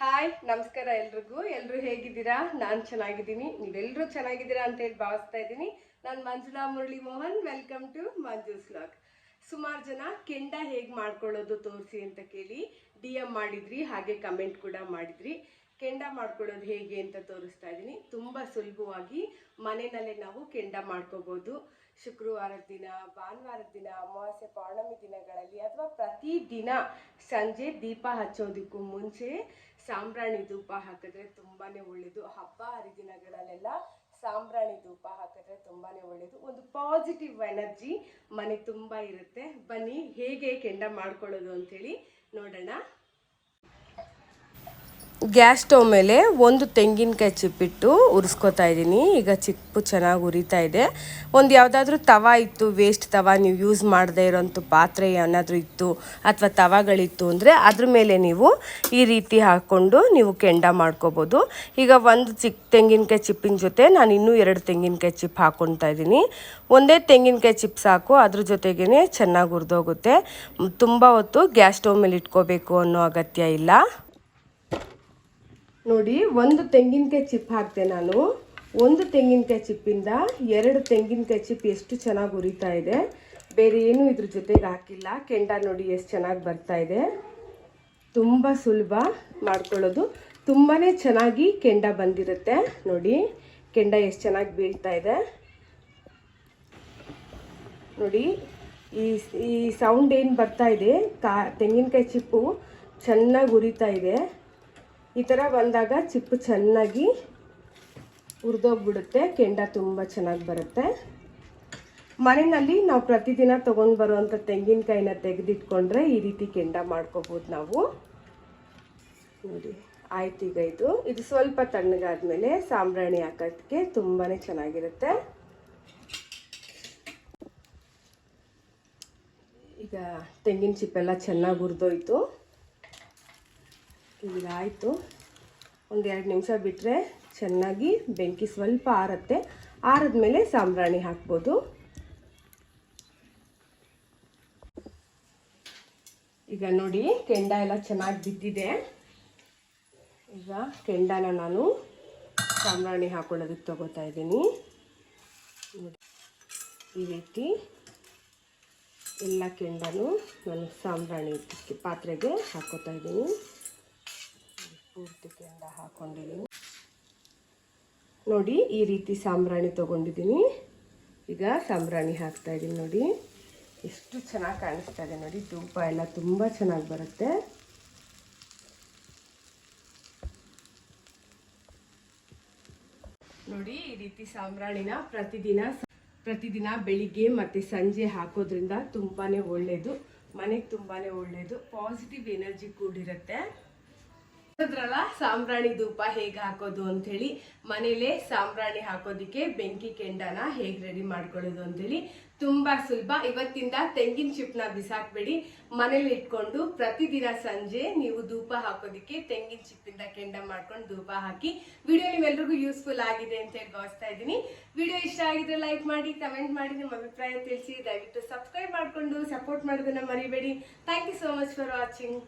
Hi ನಮಸ್ಕಾರ ಎಲ್ರಿಗೂ. ಎಲ್ಲರೂ ಹೇಗಿದ್ದೀರಾ? ನಾನು ಚೆನ್ನಾಗಿದ್ದೀನಿ. ನೀವೆಲ್ಲರೂ ಚೆನ್ನಾಗಿದ್ದೀರಾ ಅಂತ ಹೇಳಿ ಭಾವಿಸ್ತಾ ಇದ್ದೀನಿ. ನಾನು Manjula Murali Mohan welcome to Manju's log ಸುಮಾರು ಜನ ಕೆಂಡ ಹೇಗೆ ಮಾಡ್ಕೊಳ್ಳೋದು ತೋರಿಸಿ ಅಂತ ಕೇಳಿ ಡಿ ಎಂ ಮಾಡಿದ್ರಿ, ಹಾಗೆ ಕಮೆಂಟ್ ಕೂಡ ಮಾಡಿದ್ರಿ. ಕೆಂಡ ಮಾಡ್ಕೊಳ್ಳೋದು ಹೇಗೆ ಅಂತ ತೋರಿಸ್ತಾ ಇದ್ದೀನಿ. ತುಂಬ ಸುಲಭವಾಗಿ ಮನೆಯಲ್ಲೇ ನಾವು ಕೆಂಡ ಮಾಡ್ಕೋಬೋದು. ಶುಕ್ರವಾರದ ದಿನ, ಭಾನುವಾರದ ದಿನ, ಅಮಾವಾಸ್ಯೆ, ಪೌರ್ಣಮಿ ದಿನಗಳಲ್ಲಿ ಅಥವಾ ಪ್ರತಿ ದಿನ ಸಂಜೆ ದೀಪ ಹಚ್ಚೋದಕ್ಕೂ ಮುಂಚೆ ಸಾಂಬ್ರಾಣಿ ಧೂಪ ಹಾಕಿದ್ರೆ ತುಂಬಾನೇ ಒಳ್ಳೆಯದು ಹಬ್ಬ ಹರಿದಿನಗಳಲ್ಲೆಲ್ಲ ಸಾಂಬ್ರಾಣಿ ಧೂಪ ಹಾಕಿದ್ರೆ ತುಂಬಾನೇ ಒಳ್ಳೆಯದು ಒಂದು ಪಾಸಿಟಿವ್ ಎನರ್ಜಿ ಮನೆ ತುಂಬ ಇರುತ್ತೆ. ಬನ್ನಿ, ಹೇಗೆ ಕೆಂಡ ಮಾಡ್ಕೊಳ್ಳೋದು ಅಂತೇಳಿ ನೋಡೋಣ. ಗ್ಯಾಸ್ ಸ್ಟವ್ ಮೇಲೆ ಒಂದು ತೆಂಗಿನಕಾಯಿ ಚಿಪ್ಪಿಟ್ಟು ಉರಿಸ್ಕೊತಾ ಇದ್ದೀನಿ. ಈಗ ಚಿಪ್ಪು ಚೆನ್ನಾಗಿ ಉರಿತಾ ಇದೆ. ಒಂದು ಯಾವುದಾದ್ರೂ ತವ ಇತ್ತು ವೇಸ್ಟ್ ತವ ನೀವು ಯೂಸ್ ಮಾಡದೇ ಇರೋಂಥ ಪಾತ್ರೆ ಏನಾದರೂ ಇತ್ತು ಅಥವಾ ತವಗಳಿತ್ತು ಅಂದರೆ ಅದ್ರ ಮೇಲೆ ನೀವು ಈ ರೀತಿ ಹಾಕ್ಕೊಂಡು ನೀವು ಕೆಂಡ ಮಾಡ್ಕೋಬೋದು. ಈಗ ಒಂದು ಚಿಕ್ಕ ತೆಂಗಿನಕಾಯಿ ಚಿಪ್ಪಿನ ಜೊತೆ ನಾನು ಇನ್ನೂ ಎರಡು ತೆಂಗಿನಕಾಯಿ ಚಿಪ್ ಹಾಕ್ಕೊತಾ ಇದ್ದೀನಿ. ಒಂದೇ ತೆಂಗಿನಕಾಯಿ ಚಿಪ್ ಸಾಕು, ಅದ್ರ ಜೊತೆಗೇ ಚೆನ್ನಾಗಿ ಹುರಿದೋಗುತ್ತೆ ತುಂಬ ಹೊತ್ತು ಗ್ಯಾಸ್ ಸ್ಟವ್ ಮೇಲೆ ಇಟ್ಕೋಬೇಕು ಅನ್ನೋ ಅಗತ್ಯ ಇಲ್ಲ. ನೋಡಿ, ಒಂದು ತೆಂಗಿನಕಾಯಿ ಚಿಪ್ ಹಾಕ್ತೆ ನಾನು. ಒಂದು ತೆಂಗಿನಕಾಯಿ ಚಿಪ್ಪಿಂದ ಎರಡು ತೆಂಗಿನಕಾಯಿ ಚಿಪ್ ಎಷ್ಟು ಚೆನ್ನಾಗಿ ಉರಿತಾ ಇದೆ. ಬೇರೆ ಏನು ಇದ್ರ ಜೊತೆಗೆ ಹಾಕಿಲ್ಲ. ಕೆಂಡ ನೋಡಿ ಎಷ್ಟು ಚೆನ್ನಾಗಿ ಬರ್ತಾ ಇದೆ. ತುಂಬ ಸುಲಭ ಮಾಡ್ಕೊಳ್ಳೋದು. ತುಂಬಾ ಚೆನ್ನಾಗಿ ಕೆಂಡ ಬಂದಿರುತ್ತೆ. ನೋಡಿ, ಕೆಂಡ ಎಷ್ಟು ಚೆನ್ನಾಗಿ ಬೀಳ್ತಾ ಇದೆ. ನೋಡಿ, ಈ ಈ ಸೌಂಡ್ ಏನು ಬರ್ತಾ ಇದೆ? ಕಾ, ತೆಂಗಿನಕಾಯಿ ಚಿಪ್ಪು ಚೆನ್ನಾಗಿ ಉರಿತಾ ಇದೆ. ಈ ಥರ ಬಂದಾಗ ಚಿಪ್ಪು ಚೆನ್ನಾಗಿ ಹುರಿದೋಗ್ಬಿಡುತ್ತೆ. ಕೆಂಡ ತುಂಬ ಚೆನ್ನಾಗಿ ಬರುತ್ತೆ. ಮನೆಯಲ್ಲಿ ನಾವು ಪ್ರತಿದಿನ ತೊಗೊಂಡು ಬರುವಂಥ ತೆಂಗಿನಕಾಯಿನ ತೆಗೆದಿಟ್ಕೊಂಡ್ರೆ ಈ ರೀತಿ ಕೆಂಡ ಮಾಡ್ಕೋಬೋದು ನಾವು. ನೋಡಿ, ಆಯ್ತು ಈಗ ಇದು. ಇದು ಸ್ವಲ್ಪ ತಣ್ಣಗಾದ್ಮೇಲೆ ಸಾಂಬ್ರಾಣಿ ಹಾಕೋದಕ್ಕೆ ತುಂಬಾ ಚೆನ್ನಾಗಿರುತ್ತೆ. ಈಗ ತೆಂಗಿನ ಚಿಪ್ಪೆಲ್ಲ ಚೆನ್ನಾಗಿ ಹುರಿದೋಯ್ತು. ಈಗ ಆಯಿತು. ಒಂದೆರಡು ನಿಮಿಷ ಬಿಟ್ಟರೆ ಚೆನ್ನಾಗಿ ಬೆಂಕಿ ಸ್ವಲ್ಪ ಆರತ್ತೆ. ಆರಿದ್ಮೇಲೆ ಸಾಂಬ್ರಾಣಿ ಹಾಕ್ಬೋದು. ಈಗ ನೋಡಿ, ಕೆಂಡ ಎಲ್ಲ ಚೆನ್ನಾಗಿ ಬಿದ್ದಿದೆ. ಈಗ ಕೆಂಡನ ನಾನು ಸಾಂಬ್ರಾಣಿ ಹಾಕೊಳ್ಳೋದಕ್ಕೆ ತಗೋತಾ ಇದ್ದೀನಿ. ಈ ರೀತಿ ಎಲ್ಲ ಕೆಂಡನೂ ನಾನು ಸಾಂಬ್ರಾಣಿ ಪಾತ್ರೆಗೆ ಹಾಕೋತಾ ಇದ್ದೀನಿ. ಪೂರ್ತಿ ಕೆಂಡ ಹಾಕೊಂಡಿದ್ದೀನಿ. ನೋಡಿ, ಈ ರೀತಿ ಸಾಂಬ್ರಾಣಿ ತೊಗೊಂಡಿದ್ದೀನಿ. ಈಗ ಸಾಂಬ್ರಾಣಿ ಹಾಕ್ತಾ ಇದ್ದೀನಿ ನೋಡಿ. ಎಷ್ಟು ಚೆನ್ನಾಗಿ ಕಾಣಿಸ್ತಾ ಇದೆ ನೋಡಿ. ತುಂಬ ಎಲ್ಲ ತುಂಬ ಚೆನ್ನಾಗಿ ಬರುತ್ತೆ. ನೋಡಿ, ಈ ರೀತಿ ಸಾಂಬ್ರಾಣಿನ ಪ್ರತಿದಿನ ಪ್ರತಿದಿನ ಬೆಳಿಗ್ಗೆ ಮತ್ತು ಸಂಜೆ ಹಾಕೋದ್ರಿಂದ ತುಂಬಾ ಒಳ್ಳೆಯದು ಮನೆಗೆ ತುಂಬಾ ಒಳ್ಳೆಯದು ಪಾಸಿಟಿವ್ ಎನರ್ಜಿ ಕೂಡಿರುತ್ತೆ. ನೋಡಿದ್ರಲ್ಲ ಸಾಂಬ್ರಾಣಿ ಧೂಪ ಹೇಗೆ ಹಾಕೋದು ಅಂತ ಹೇಳಿ ಮನೇಲೆ ಸಾಂಬ್ರಾಣಿ ಹಾಕೋದಿಕ್ಕೆ ಬೆಂಕಿ ಕೆಂಡನ ಹೇಗೆ ರೆಡಿ ಮಾಡ್ಕೊಳ್ಳೋದು ಅಂತೇಳಿ ತುಂಬಾ ಸುಲಭ. ಇವತ್ತಿಂದ ತೆಂಗಿನ ಚಿಪ್ನ ಬಿಸಾಕ್ಬೇಡಿ. ಮನೇಲಿ ಇಟ್ಕೊಂಡು ಪ್ರತಿದಿನ ಸಂಜೆ ನೀವು ಧೂಪ ಹಾಕೋದಿಕ್ಕೆ ತೆಂಗಿನ ಚಿಪ್ಪಿಂದ ಕೆಂಡ ಮಾಡ್ಕೊಂಡು ಧೂಪ ಹಾಕಿ ವಿಡಿಯೋ ನಿಮ್ಮೆಲ್ರಿಗೂ ಯೂಸ್ಫುಲ್ ಆಗಿದೆ ಅಂತ ಹೇಳಿ ಭಾವಿಸ್ತಾ ಇದ್ದೀನಿ. ವಿಡಿಯೋ ಇಷ್ಟ ಆಗಿದ್ರೆ ಲೈಕ್ ಮಾಡಿ ಕಮೆಂಟ್ ಮಾಡಿ, ನಿಮ್ಮ ಅಭಿಪ್ರಾಯ ತಿಳಿಸಿ, ದಯವಿಟ್ಟು ಸಬ್ಸ್ಕ್ರೈಬ್ ಮಾಡಿಕೊಂಡು ಸಪೋರ್ಟ್ ಮಾಡೋದನ್ನ ಮರಿಬೇಡಿ. Thank you so much for watching